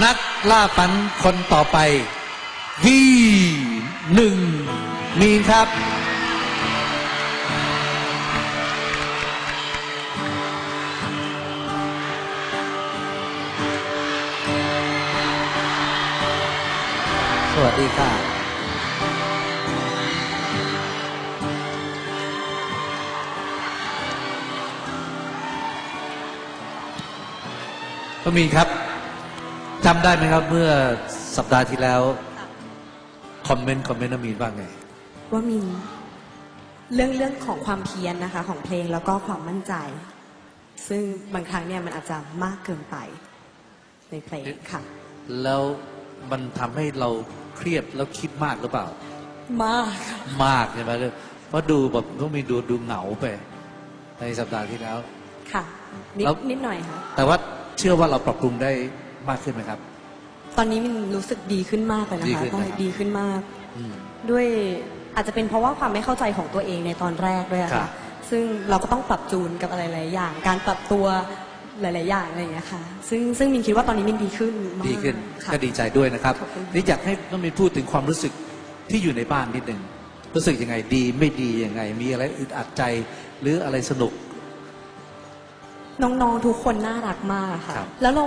นักล่าฝันคนต่อไป วีหนึ่งมีนครับ สวัสดีค่ะพระมีครับ จำได้ไหมครับ เมื่อสัปดาห์ที่แล้ว คอมเมนต์ คอมเมนต์น้ำมีนว่าไง ว่ามีเรื่องเรื่องของความเพียรนะคะ ของเพลงแล้วก็ความมั่นใจ ซึ่งบางครั้งเนี่ยมันอาจจะมากเกินไป ในเพลงค่ะ แล้วมันทำให้เราเครียดแล้วคิดมากหรือเปล่า มากค่ะมากใช่ไหมเพราะดูแบบต้องมีดูดูเหงาไป ในสัปดาห์ที่แล้ว ค่ะนิดแล้ว นิดหน่อยค่ะ แต่ว่าเชื่อว่าเราปรับปรุงได้ มากขึ้นไหมครับ ตอนนี้มันรู้สึกดีขึ้นมากเลยนะดีคะขึ้นนะครับดีขึ้นมาก อืม ด้วยอาจจะเป็นเพราะว่าความไม่เข้าใจของตัวเองในตอนแรกด้วยอะครัค่ะบ ซึ่งเราก็ต้องปรับจูนกับอะไรหลายอย่าง การปรับตัวหลาย ๆ อย่างอะไรอย่างเงี้ยค่ะ ซึ่งซึ่งมินคิดว่าตอนนี้มินดีขึ้นมากดีขึ้นค่ะ ก็ดีใจด้วยนะครับขอบคุณนี่อยากให้น้องมีนพูดถึงความรู้สึกที่อยู่ในบ้านนิดหนึ่งรู้สึกยังไงดีไม่ดียังไง มีอะไรอึดอัดใจหรืออะไรสนุก น้อง ๆ ทุกคนน่ารักมากค่ะ ครับแล้วเรา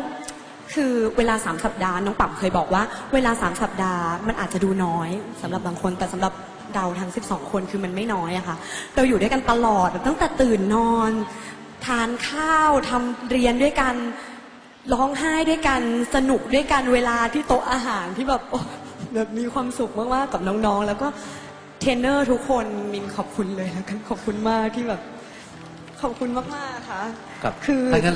คือเวลาสามสัปดาห์น้องปั๊มเคยบอกว่า เวลาสามสัปดาห์มันอาจจะดูน้อยสำหรับบางคนแต่สำหรับเราทั้ง 12 คนคือมันไม่น้อยอะค่ะเราอยู่ด้วยกันตลอดตั้งแต่ตื่นนอน ทานข้าวทำเรียนด้วยกันร้องไห้ด้วยกันสนุกด้วยกันเวลาที่โต๊ะอาหารที่แบบโอ้แบบมีความสุขมากๆกับน้องๆ แล้วก็เทรนเนอร์ทุกคนมินขอบคุณเลยแล้วกันขอบคุณมากที่แบบ ขอบคุณมากๆค่ะ ครับคือ ถ้างั้น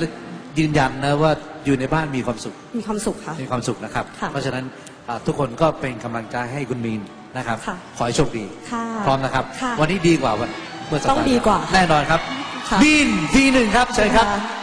ยืนยันนะว่าอยู่ในบ้านมีความสุข มีความสุขค่ะ มีความสุขนะครับ ค่ะเพราะฉะนั้นอ่าทุกคนก็เป็นกำลังใจให้คุณมีนนะครับ ค่ะขอให้โชคดี ค่ะพร้อมนะครับ ค่ะวันนี้ดีกว่าวันเมื่อสัปดาห์ต้องดีกว่าแน่นอนครับค่ะมีนทีหนึ่งครับเชิญครับเข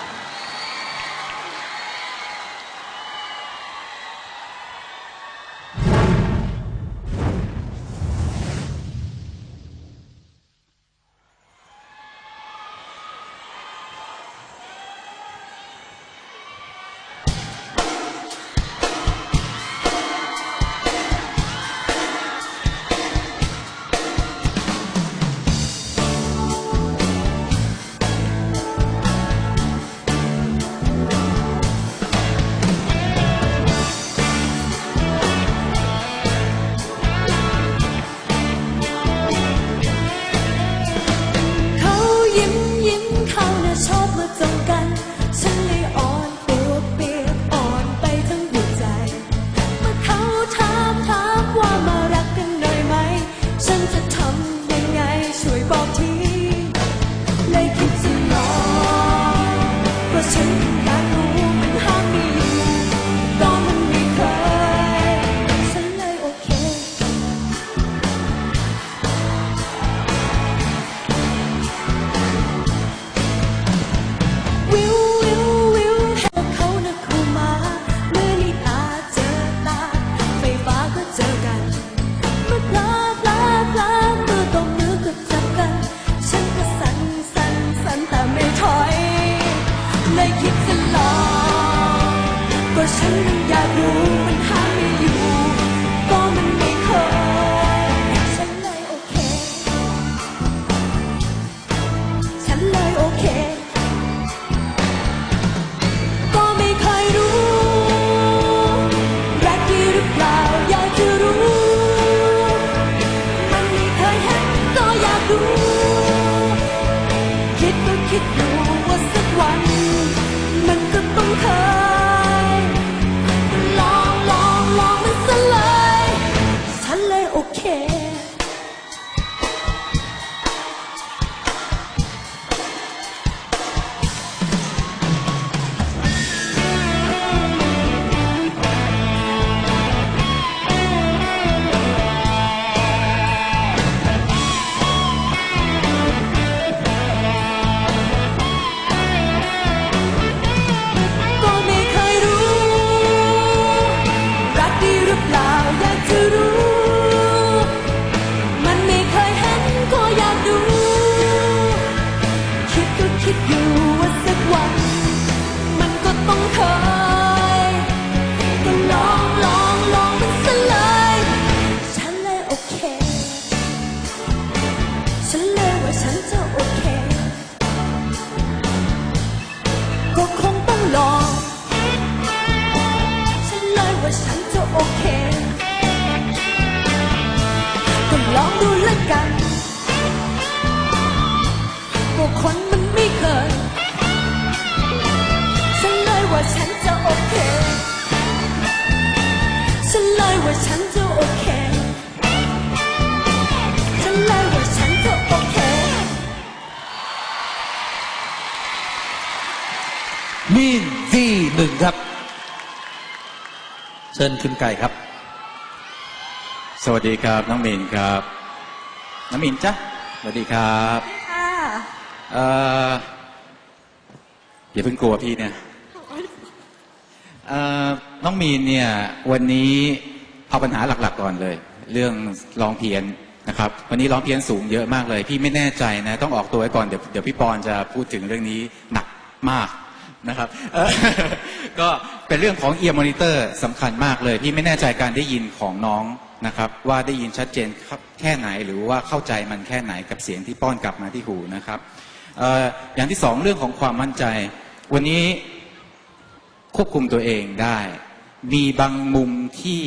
ว่าคนมันไม่เคยฉันเลยว่าฉันจะโอเค ฉันเลยว่าฉันจะโอเค ฉันเลยว่าฉันจะโอเค มีนวีหนึ่งครับ เชิญคุณไก่ครับ สวัสดีครับน้องมินครับ น้องมินจ้ะสวัสดีครับค่ะ เอออย่าเพิ่งกลัวพี่เนี่ยเอ่อน้องมีนเนี่ยวันนี้เอาปัญหาหลัก ๆ ก่อนเลย เรื่องร้องเพี้ยนนะครับ วันนี้ร้องเพี้ยนสูงเยอะมากเลย พี่ไม่แน่ใจนะ ต้องออกตัวไว้ก่อนเดี๋ยวเดี๋ยวพี่ปอนจะพูดถึงเรื่องนี้หนักมากนะครับก็เป็นเรื่องของเอียร์มอนิเตอร์สำคัญมากเลย พี่ไม่แน่ใจการได้ยินของน้องนะครับ ว่าได้ยินชัดเจนแค่ไหนหรือว่าเข้าใจมันแค่ไหนกับเสียงที่ป้อนกลับมาที่หูนะครับ อ่ออย่างที่สองเรื่องของความมั่นใจ วันนี้ควบคุมตัวเองได้ มีบางมุมที่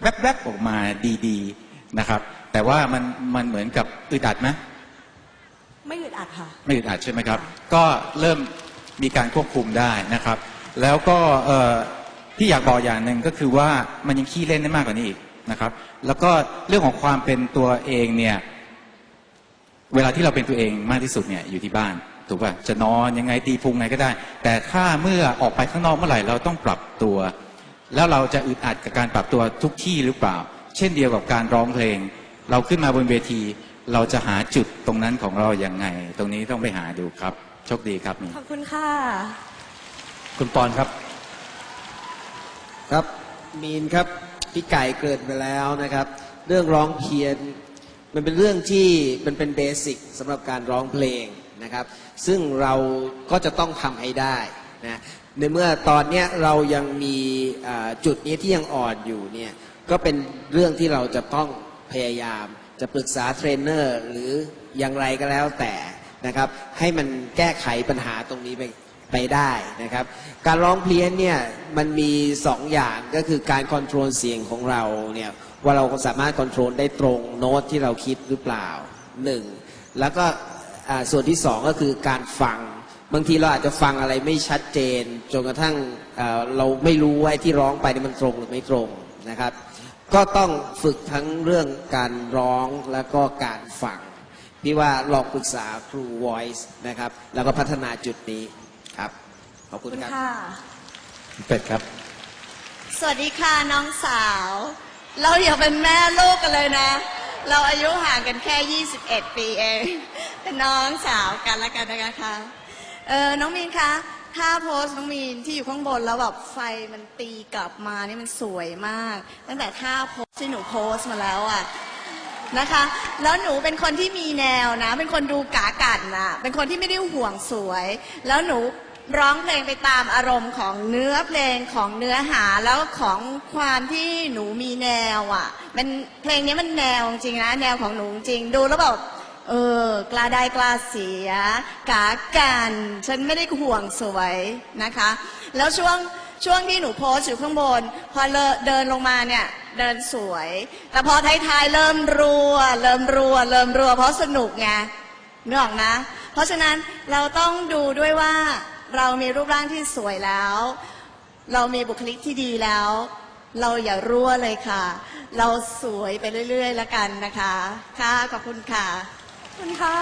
แวบๆออกมาดีๆนะครับ แต่ว่ามันมันเหมือนกับอึดอัดไหมไม่อึดอัดค่ะ ไม่อึดอัดใช่ไหมครับ ก็เริ่มมีการควบคุมได้นะครับ แล้วก็เอ่อที่อยากบอกอย่างหนึ่งก็คือว่ามันยังขี้เล่นได้มากกว่านี้อีกนะครับ แล้วก็เรื่องของความเป็นตัวเองเนี่ย เวลาที่เราเป็นตัวเองมากที่สุดเนี่ยอยู่ที่บ้าน ถูกป่ะจะนอนยังไงตีพุงไงก็ได้ แต่ถ้าเมื่อออกไปข้างนอกเมื่อไหร่เราต้องปรับตัว แล้วเราจะอึดอัดกับการปรับตัวทุกที่หรือเปล่า เช่นเดียวกับการร้องเพลง เราขึ้นมาบนเวที เราจะหาจุดตรงนั้นของเราอย่างไง ตรงนี้ต้องไปหาดูครับโชคดีครับนี่ขอบคุณค่ะ คุณปอนครับ ครับมีนครับพี่ไก่เกริดไปแล้วนะครับ เรื่องร้องเพี้ยน มันเป็นเรื่องที่มันเป็นเบสิกสำหรับการร้องเพลงนะครับ ซึ่งเราก็จะต้องทำให้ได้นะในเมื่อตอนเนี้ยเรายังมีจุดนี้ที่ยังอ่อนอยู่เนี่ยก็เป็นเรื่องที่เราจะต้องพยายามจะปรึกษาเทรนเนอร์หรืออย่างไรก็แล้วแต่นะครับ ให้มันแก้ไขปัญหาตรงนี้ไปไปได้นะครับ การร้องเพี้ยนเนี่ยมันมีสองอย่างก็คือการคอนโทรลเสียงของเราเนี่ย ว่าเราสามารถคอนโทรลได้ตรงโน้ตที่เราคิดหรือเปล่าหนึ่งแล้วก็อ่าส่วนที่สองก็คือการฟัง บางทีเราอาจจะฟังอะไรไม่ชัดเจนจนกระทั่งเอ่อเราไม่รู้ว่าไอ้ที่ร้องไปนี่มันตรงหรือไม่ตรงนะครับ ก็ต้องฝึกทั้งเรื่องการร้องแล้วก็การฟังพี่ว่าลองปรึกษาครู voice นะครับ แล้วก็พัฒนาจุดนี้ครับ ขอบขคุอบณคุณครับค่ะคุณเป็ดครับ สวัสดีค่ะน้องสาว เราอย่าเป็นแม่ลูกกันเลยนะ เราอายุห่างกันแค่ 21 ปีเอง เป็นน้องสาวกันละกันนะคะเออน้องมีนคะ ถ้าโพสต์น้องมีนที่อยู่ข้างบนแล้วแบบไฟมันตีกลับมานี่มันสวยมาก ตั้งแต่ท่าโพสที่หนูโพสต์มาแล้วอะนะคะ แล้วหนูเป็นคนที่มีแนวนะ เป็นคนดูกากันนะเป็นคนที่ไม่ได้ห่วงสวย แล้วหนู ร้องเพลงไปตามอารมณ์ของเนื้อเพลงของเนื้อหาแล้วของความที่หนูมีแนวอะ มันเพลงนี้มันแนวจริงนะแนวของหนูจริงดูแล้วแบบเออกล้าได้กล้าเสีย กากัน ฉันไม่ได้ห่วงสวยนะคะ แล้วช่วงช่วงที่หนูโพสอยู่ข้างบน พอเเดินลงมาเนี่ยเดินสวย แต่พอท้ายๆเริ่มรัว เริ่มรัว เริ่มรัว เพราะสนุกไงนึกออกนะ เพราะฉะนั้นเราต้องดูด้วยว่า เรามีรูปร่างที่สวยแล้ว เรามีบุคลิกที่ดีแล้ว เราอย่ารั่วเลยค่ะ เราสวยไปเรื่อยๆแล้วกันนะคะ ค่ะ ขอบคุณค่ะ ขอบคุณค่ะ